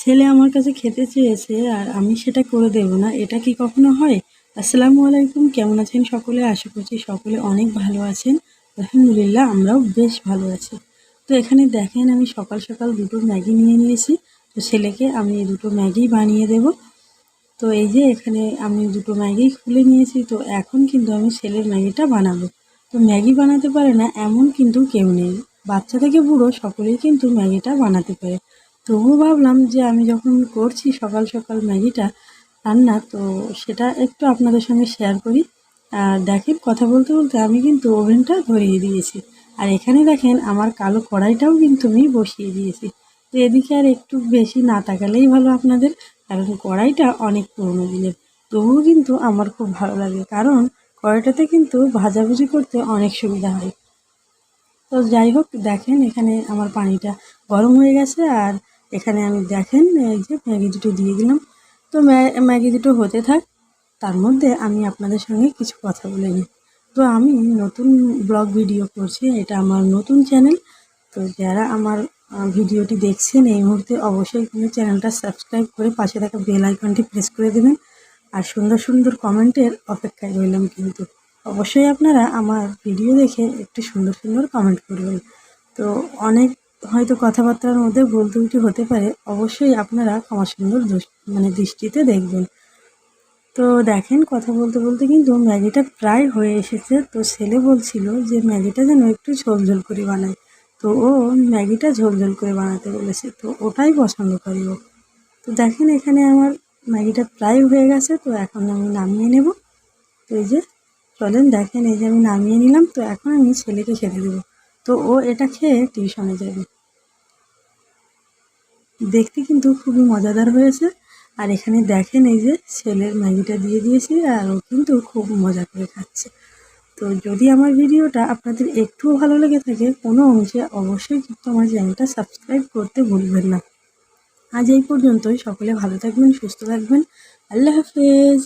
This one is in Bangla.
ছেলে আমার কাছে খেতে চেয়েছে আর আমি সেটা করে দেবো না, এটা কি কখনো হয়? আসসালামু আলাইকুম, কেমন আছেন সকলে? আশা করছি সকলে অনেক ভালো আছেন। আলহামদুলিল্লাহ, আমরাও বেশ ভালো আছি। তো এখানে দেখেন আমি সকাল সকাল দুটো ম্যাগি নিয়ে নিয়েছি। তো ছেলেকে আমি দুটো ম্যাগি বানিয়ে দেব। তো এই যে এখানে আমি দুটো ম্যাগি খুলে নিয়েছি, তো এখন কিন্তু আমি ছেলের ম্যাগিটা বানাবো। তো ম্যাগি বানাতে পারে না, এমন কিন্তু কেউ নেই। বাচ্চা থেকে বুড়ো সকলেই কিন্তু ম্যাগিটা বানাতে পারে। তবুও ভাবলাম যে আমি যখন করছি সকাল সকাল ম্যাগিটা, রান্না, তো সেটা একটু আপনাদের সঙ্গে শেয়ার করি। আর দেখেন, কথা বলতে বলতে আমি কিন্তু ওভেনটা ধরিয়ে দিয়েছি। আর এখানে দেখেন, আমার কালো কড়াইটাও কিন্তু আমি বসিয়ে দিয়েছি। তো এদিকে আর একটু বেশি না তাকালেই ভালো আপনাদের, কারণ কড়াইটা অনেক পুরনো দিনের। তবুও কিন্তু আমার খুব ভালো লাগে, কারণ কড়াইটাতে কিন্তু ভাজাভুজি করতে অনেক সুবিধা হয়। তো যাই হোক, দেখেন এখানে আমার পানিটা গরম হয়ে গেছে, আর এখানে আমি দেখেন, এই যে ম্যাগি দুটো দিয়ে দিলাম। তো ম্যাগি দুটো হতে থাক, তার মধ্যে আমি আপনাদের সঙ্গে কিছু কথা বলে নিই। তো আমি নতুন ব্লগ ভিডিও করছি, এটা আমার নতুন চ্যানেল। তো যারা আমার ভিডিওটি দেখছেন, এই মুহূর্তে অবশ্যই কিন্তু চ্যানেলটা সাবস্ক্রাইব করে পাশে থাকা বেল আইকনটি প্রেস করে দেবেন। আর সুন্দর সুন্দর কমেন্টের অপেক্ষায় রইলাম কিন্তু। অবশ্যই আপনারা আমার ভিডিও দেখে একটু সুন্দর সুন্দর কমেন্ট করবেন। তো অনেক হয়তো কথাবার্তার মধ্যে ভুল ত্রুটি হতে পারে, অবশ্যই আপনারা ক্ষমা সুন্দর মানে দৃষ্টিতে দেখবেন। তো দেখেন, কথা বলতে বলতে কিন্তু ম্যাগিটা প্রায় হয়ে এসেছে। তো ছেলে বলছিল যে, ম্যাগিটা যেন একটু ঝোল ঝোল করে বানায় তো ও ম্যাগিটা ঝোল ঝোল করে বানাতে বলেছে। তো ওটাই পছন্দ করি ও। তো দেখেন, এখানে আমার ম্যাগিটা প্রায় হয়ে গেছে। তো এখন আমি নামিয়ে নেব। তো এই যে, চলেন, দেখেন, এই যে আমি নামিয়ে নিলাম। তো এখন আমি ছেলেকে খেতে দেবো। তো ও এটা খেয়ে টিউশনে যাবে। দেখতে কিন্তু খুবই মজাদার হয়েছে। আর এখানে দেখেন এই যে ছেলের ম্যাগিটা দিয়ে দিয়েছি আর ও কিন্তু খুব মজা করে খাচ্ছে। তো যদি আমার ভিডিওটা আপনাদের একটুও ভালো লেগে থাকে, কোনো অংশে অবশ্যই কিন্তু আমার চ্যানেলটা সাবস্ক্রাইব করতে ভুলবেন না। আজ এই পর্যন্তই। সকলে ভালো থাকবেন, সুস্থ থাকবেন। আল্লাহ হাফেজ।